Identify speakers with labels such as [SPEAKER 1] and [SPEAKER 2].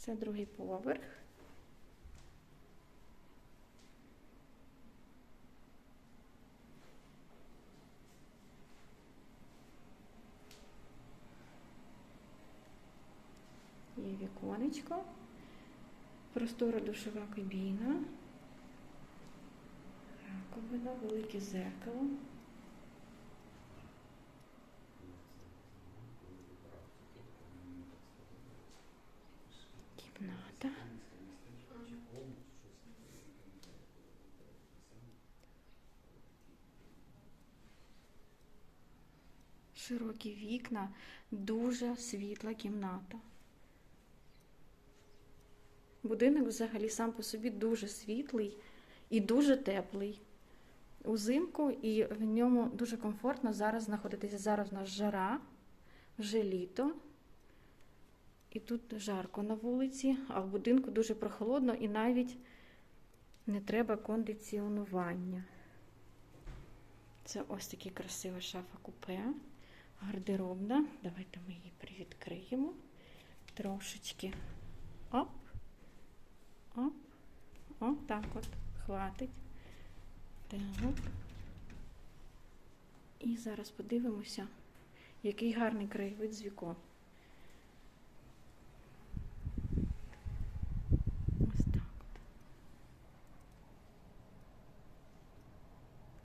[SPEAKER 1] Це другий поверх. Є віконечко, простора душова кабіна, раковина, велике зеркало. Кімната. Широкі вікна, дуже світла кімната. Будинок взагалі сам по собі дуже світлий і дуже теплий. Узимку і в ньому дуже комфортно зараз знаходитися. Зараз у нас жара, вже літо. І тут жарко на вулиці, а в будинку дуже прохолодно і навіть не треба кондиціонування. Це ось такі красива шафа купе, гардеробна. Давайте ми її привідкриємо. Трошечки. Оп. Оп. О, так от. Хватить. Так. І зараз подивимося, який гарний краєвид з вікон.